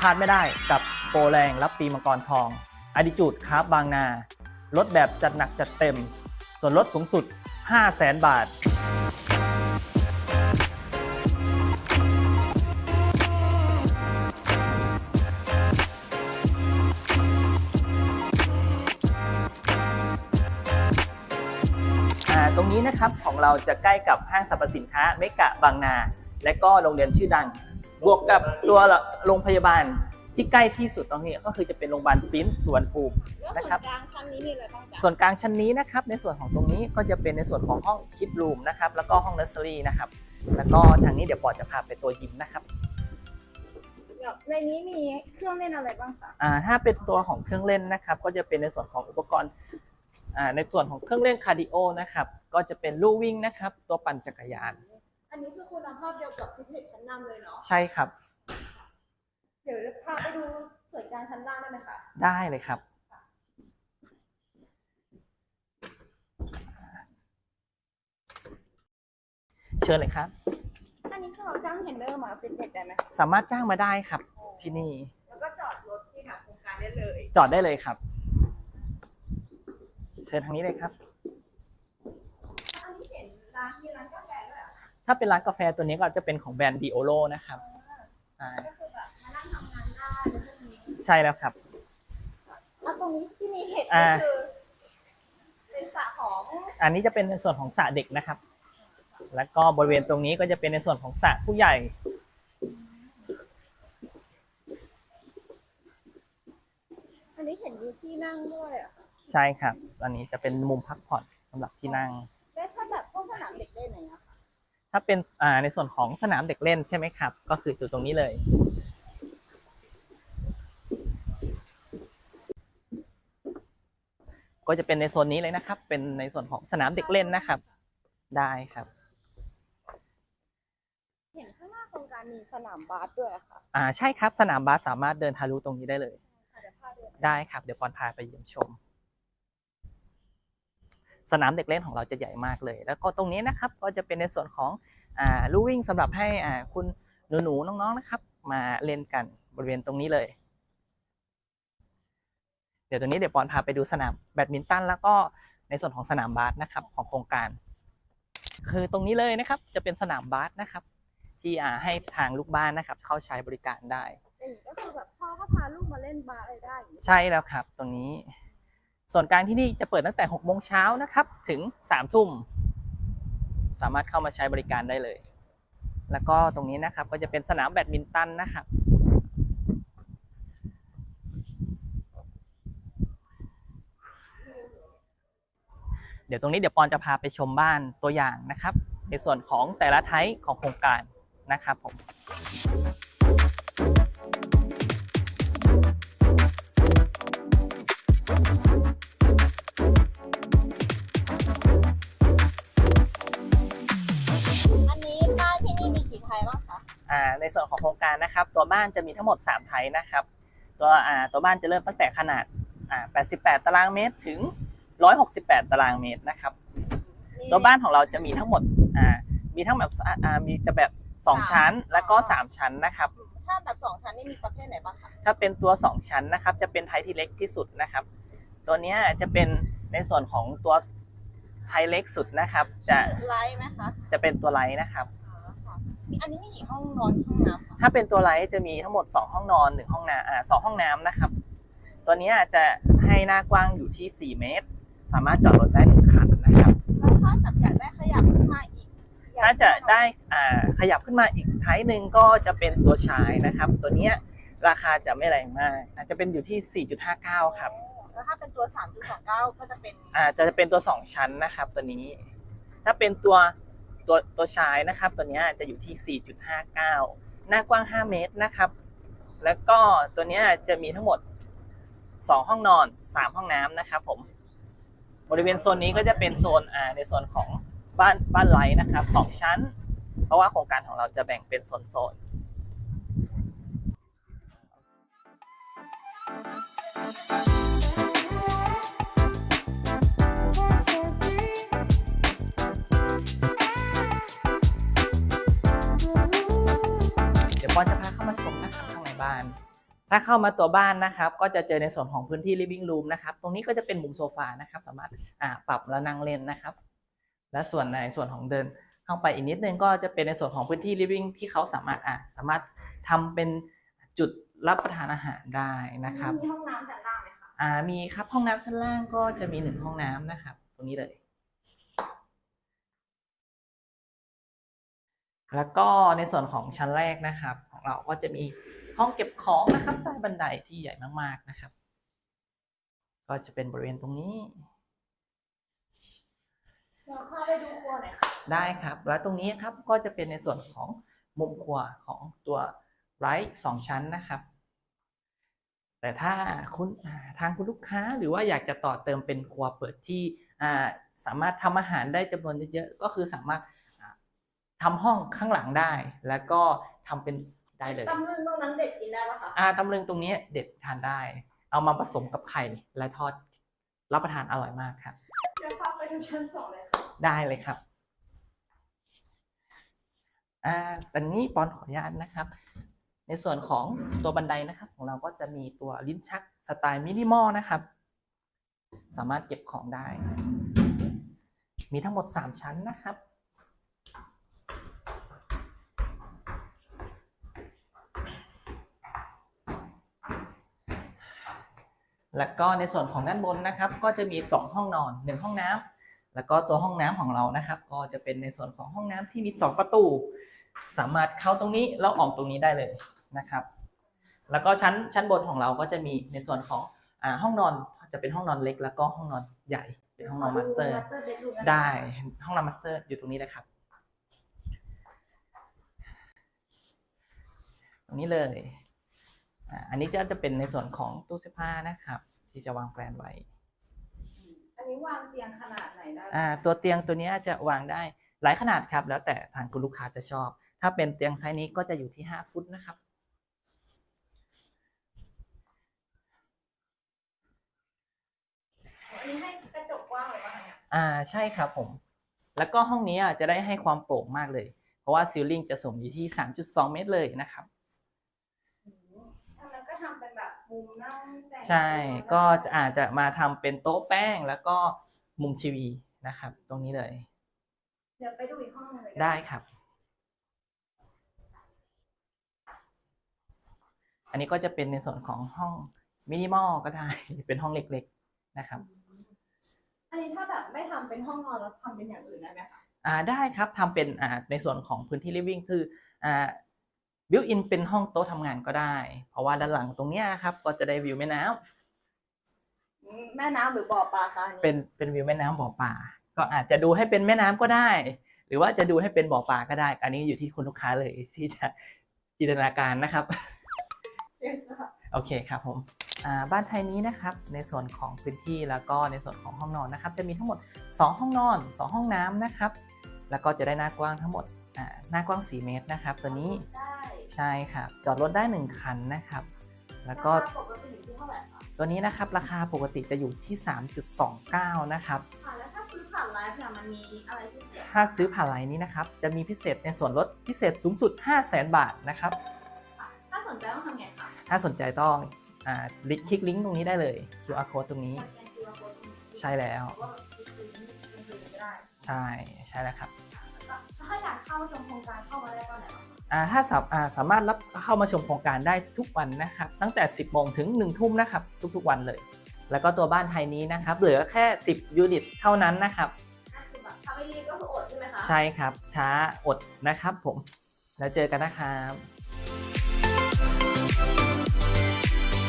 พลาดไม่ได้กับโปรแรงรับปีมังกรทองอดิจูดคราฟบางนา ลดแบบจัดหนักจัดเต็ม ส่วนลดสูงสุด 5 0 0แสนบาทอ่าตรงนี้นะครับของเราจะใกล้กับห้างสรรพสินค้าเมกะบางนา และก็โรงเรียนชื่อดัง บวกกับตัวโรงพยาบาลที่ใกล้ที่สุดตรงนี้ก็คือจะเป็นโรงพยาบาลปริ้นสุวรรณภูมิแล้วส่นะวนครับกลางครั้งนี้มีอะไรบ้างจ๊ะส่วนกลางชั้นนี้นะครับ ในส่วนของตรงนี้ก็จะเป็นในส่วนของห้องคิดรูมนะครับแล้วก็ห้องเนอร์เซอรี่นะครับ แล้วก็ทางนี้เดี๋ยวปอจะพาไปตัวยิมนะครับเดี๋ยวในนี้มีเครื่องเล่นอะไรบ้างคะอ่าถ้าเป็นตัวของเครื่องเล่นนะครับ ก็จะเป็นในส่วนของอุปกรณ์อ่าในส่วนของเครื่องเล่นคาร์ดิโอนะครับก็จะเป็นลู่วิ่งนะครับ ตัวปั่นจักรยาน อันนี้คือคุณภาพเดียวกับฟิตเนสชั้นนำเลยเนาะใช่ครับ เดี๋ยวพาไปดูส่วนกลางชั้นล่างได้ไหมคะได้เลยครับ เชิญเลยครับ อันนี้คือเราจ้างเทรนเนอร์มาฟิตเนสได้ไหมคะสามารถจ้างมาได้ครับ ที่นี่ แล้วก็จอดรถที่หาโครงการได้เลย จอดได้เลยครับ เชิญทางนี้เลยครับ อันนี้เห็นร้านมีร้านกาแฟด้วยเหรอคะ ถ้าเป็นร้านกาแฟตัวนี้ก็จะเป็นของแบรนด์ดิโอโลนะครับใช่ก็คือแบบมานั่งทำงานได้แล้วก็มีใช่แล้วครับแล้วตรงนี้ที่มีเห็ดอ่าก็คือเป็นสระของ อันนี้จะเป็นในส่วนของสระเด็กนะครับ แล้วก็บริเวณตรงนี้ก็จะเป็นในส่วนของสระผู้ใหญ่อันนี้เห็นมีที่นั่งด้วยอะค่ะใช่ครับ อันนี้จะเป็นมุมพักผ่อนสำหรับที่นั่งาเป็นอ่าในส่วนของสนามเด็กเล่นใช่ไหมครับ ก็คือจุดตรงนี้เลย ก็จะเป็นในโซนนี้เลยนะครับ เป็นในส่วนของสนามเด็กเล่นนะครับ ได้ครับเห็นข้างหน้าโครงการมีสนามบาสด้วยอะค่ะ อ่าใช่ครับ สนามบาสสามารถเดินทะลุตรงนี้ได้เลยเดี๋ยวพาเดินได้ครับ เดี๋ยวปอนพาไปเยี่ยมชม สนามเด็กเล่นของเราจะใหญ่มากเลย แล้วก็ตรงนี้นะครับก็จะเป็นในส่วนของอ่าลู่วิ่งสำหรับให้อ่าคุณหนูๆน้องๆนะครับ มาเล่นกันบริเวณตรงนี้เลย เดี๋ยวตรงนี้เดี๋ยวปอนพาไปดูสนามแบดมินตันแล้วก็ในส่วนของสนามบาสนะครับของโครงการ คือตรงนี้เลยนะครับจะเป็นสนามบาสนะครับ ที่อ่าให้ทางลูกบ้านนะครับ เข้าใช้บริการได้อย่างนี้ก็คือแบบพ่อก็พาลูกมาเล่นบาสอะไรได้อย่างงี้ใช่แล้วครับตรงนี้ ส่วนกลางที่นี่จะเปิดตั้งแต่6โมงเช้านะครับ ถึง3ทุ่ม สามารถเข้ามาใช้บริการได้เลย แล้วก็ตรงนี้นะครับก็จะเป็นสนามแบดมินตันนะครับ เดี๋ยวตรงนี้เดี๋ยวปอนจะพาไปชมบ้านตัวอย่างนะครับ ในส่วนของแต่ละไทป์ของโครงการนะครับผม ในส่วนของโครงการนะครับ ตัวบ้านจะมีทั้งหมด 3 ไทยนะครับ ตัวอ่าตัวบ้านจะเริ่มตั้งแต่ขนาดอ่า88 ตารางเมตรถึง 168 ตารางเมตรนะครับ ตัวบ้านของเราจะมีทั้งหมดอ่ามีทั้งแบบอ่าอ่ามีจะแบบ 2 ชั้นแล้วก็ 3 ชั้นนะครับถ้าแบบสองชั้นนี่มีประเภทไหนบ้างคะถ้าเป็นตัว 2 ชั้นนะครับ จะเป็นไทยที่เล็กที่สุดนะครับ ตัวเนี้ยจะเป็นในส่วนของตัวไทยเล็กสุดนะครับ จะไลท์ไหมคะจะเป็นตัวไลท์นะครับ อ๋อค่ะอันนี้มีกี่ห้องนอนห้องน้ำคะถ้าเป็นตัวไลท์จะมีทั้งหมด 2 ห้องนอน 1 ห้องน้ำอ่าสองห้องน้ำนะครับ ตัวเนี้ยจะให้หน้ากว้างอยู่ที่ 4 เมตร สามารถจอดรถได้หนึ่งคันนะครับ แล้วถ้าแบบอยากได้ขยับขึ้นมาอีกอยกถ้าจะได้อ่าขยับขึ้นมาอีกไทป์หนึ่งก็จะเป็นตัวชายนะครับ ตัวเนี้ยราคาจะไม่แรงมาก อาจจะเป็นอยู่ที่ 4.59 ครับ แล้วถ้าเป็นตัวสามจุดสองเก้าก็จะเป็น อ่าจะเป็นตัว 2 ชั้นนะครับ ตัวนี้ ถ้าเป็นตัว ตัวตัวชายนะครับตัวนี้จะอยู่ที่ 4.59 หน้ากว้าง 5 เมตรนะครับ แล้วก็ตัวนี้จะมีทั้งหมด 2 ห้องนอน 3 ห้องน้ำนะครับผมบริเวณโซนนี้ก็จะเป็นโซนอ่าในส่วนของบ้านบ้านไลท์นะครับ2ชั้น เพราะว่าโครงการของเราจะแบ่งเป็นโซนๆเดี๋ย อนจะพาเข้ามาชมนะครับข้างในบ้าน ถ้าเข้ามาตัวบ้านนะครับ ก็จะเจอในส่วนของพื้นที่ living room นะครับ ตรงนี้ก็จะเป็นมุมโซฟานะครับ สามารถอ่าปรับแล้วนั่งเล่นนะครับ และส่วนในส่วนของเดินเข้าไปอีกนิดนึงก็จะเป็นในส่วนของพื้นที่ living ที่เขาสามารถอ่าสามารถทำเป็นจุดรับประทานอาหารได้นะครับ มีห้องน้ำชั้นล่างไหมคะอ่ามีครับห้องน้ำชั้นล่างก็จะมีหนึ่งห้องน้ำนะครับ ตรงนี้เลยแล้วก็ในส่วนของชั้นแรกนะครับ ของเราก็จะมีห้องเก็บของนะครับใต้บันไดที่ใหญ่มากๆนะครับ ก็จะเป็นบริเวณตรงนี้เราเข้าไปดูครัวหน่อยค่ะได้ครับ แล้วตรงนี้ครับก็จะเป็นในส่วนของมุมครัวของตัวไรท์สองชั้นนะครับ แต่ถ้าคุณอ่าทางคุณลูกค้าหรือว่าอยากจะต่อเติมเป็นครัวเปิดที่อ่าสามารถทำอาหารได้จำนวนเยอะๆก็คือสามารถอ่าทำห้องข้างหลังได้ แล้วก็ทำเป็น ได้เลยตำลึงตรงนั้นเด็กกินได้ปะคะอ่าตำลึงตรงนี้เด็ดทานได้ เอามาผสมกับไข่และทอดรับประทานอร่อยมากครับเดี๋ยวพาไปดูชั้นสองเลยค่ะได้เลยครับอ่าตอนนี้ปอนขออนุญาตนะครับ ในส่วนของตัวบันไดนะครับ ของเราก็จะมีตัวลิ้นชักสไตล์มินิมอลนะครับ สามารถเก็บของได้ มีทั้งหมด 3 ชั้นนะครับ แล้วก็ในส่วนของด้านบนนะครับ ก็จะมี 2 ห้องนอน 1 ห้องน้ำแล้วก็ตัวห้องน้ำของเรานะครับ ก็จะเป็นในส่วนของห้องน้ำที่มี 2 ประตู สามารถเข้าตรงนี้แล้วออกตรงนี้ได้เลยนะครับ แล้วก็ชั้นชั้นบนของเราก็จะมีในส่วนของอ่าห้องนอนจะเป็นห้องนอนเล็ก แล้วก็ห้องนอนใหญ่เป็นห้องนอนมาสเตอร์ ได้ห้องนอนมาสเตอร์อยู่ตรงนี้นะครับ ตรงนี้เลย อ่าอันนี้ก็จะเป็นในส่วนของตู้เสื้อผ้านะครับ ที่จะวางแปลนไว้ อันนี้วางเตียงขนาดไหนได้อ่าตัวเตียงตัวเนี้ยจะวางได้หลายขนาดครับ แล้วแต่ทางคุณลูกค้าจะชอบ ถ้าเป็นเตียงไซส์นี้ก็จะอยู่ที่ 5 ฟุตนะครับ อันนี้ให้กระจกกว้างเลยป่ะคะเนี่ยอ่าใช่ครับผม แล้วก็ห้องนี้อะจะได้ให้ความโปร่งมากเลย เพราะว่าซีลลิ่งจะสมอยู่ที่ 3.2 เมตรเลยนะครับ อืมอันนั้นก็ทำเป็นแบบ มุมนั่งแต่งใช่ ก็จะอาจจะมาทำเป็นโต๊ะแป้งแล้วก็มุมทีวีนะครับ ตรงนี้เลย เดี๋ยวไปดูอีกห้องหนึงเลยกันได้ครับ อันนี้ก็จะเป็นในส่วนของห้องมินิมอลก็ได้ เป็นห้องเล็กๆนะครับ อันนี้ถ้าแบบไม่ทำเป็นห้องนอนแล้วทำเป็นอย่างอื่นได้ไหมคะ อ่าได้ครับทำเป็นอ่าในส่วนของพื้นที่ living คืออ่า บิวอินเป็นห้องโต๊ะทำงานก็ได้ เพราะว่าด้านหลังตรงเนี้ยครับ ก็จะได้วิวแม่น้ำอืมแม่น้ำหรือบ่อปลาคะอันนี้เป็นเป็นวิวแม่น้ำบ่อปลาก็อาจจะดูให้เป็นแม่น้ำก็ได้ หรือว่าจะดูให้เป็นบ่อปลาก็ได้ อันนี้อยู่ที่คุณลูกค้าเลยที่จะจินตนาการนะครับเดี๋ยวค่ะโอเคครับผมอ่าบ้านไทยนี้นะครับในส่วนของพื้นที่แล้วก็ในส่วนของห้องนอนนะครับ จะมีทั้งหมด 2 ห้องนอน 2 ห้องน้ำนะครับ แล้วก็จะได้หน้ากว้างทั้งหมดอ่าหน้ากว้าง 4 เมตรนะครับ ตัวนี้ได้ ใช่ครับจอดรถได้ 1 คันนะครับ แล้วก็ราคาปกติอยู่ที่เท่าไหร่คะตัวนี้นะครับราคาปกติจะอยู่ที่ 3.29 นะครับ ค่ะแล้วถ้าซื้อผ่านไลฟ์เนี่ยมันมีอะไรพิเศษถ้าซื้อผ่านไลน์นี้นะครับ จะมีพิเศษในส่วนลดพิเศษสูงสุด 5 0 0 0 0 0 บาทนะครับ ค่ะ ถ้าสนใจต้องทำไงคะถ้าสนใจต้องอ่าคลิกลิงก์ตรงนี้ได้เลย QR code ตรงนี้ สแกน QR code ตรงนี้ใช่แล้ว หรือว่าแบบซื้อๆเป็นๆก็ได้ใช่ใช่แล้วครับ แล้วถ้าอยากเข้าชมโครงการเข้ามาได้ตอนไหนบ้างคะอ่า ถ้าสาอ่าสามารถรับเข้ามาชมโครงการได้ทุกวันนะครับ ตั้งแต่ 10โมงถึง 1 ทุ่มนะครับ ทุกๆวันเลย แล้วก็ตัวบ้านไทยนี้นะครับ เหลือแค่ 10 ยูนิตเท่านั้นนะครับนั่นคือแบบถ้าไม่รีบก็คืออดใช่ไหมคะ ใช่ครับ ช้าอดนะครับผม แล้วเจอกันนะครับ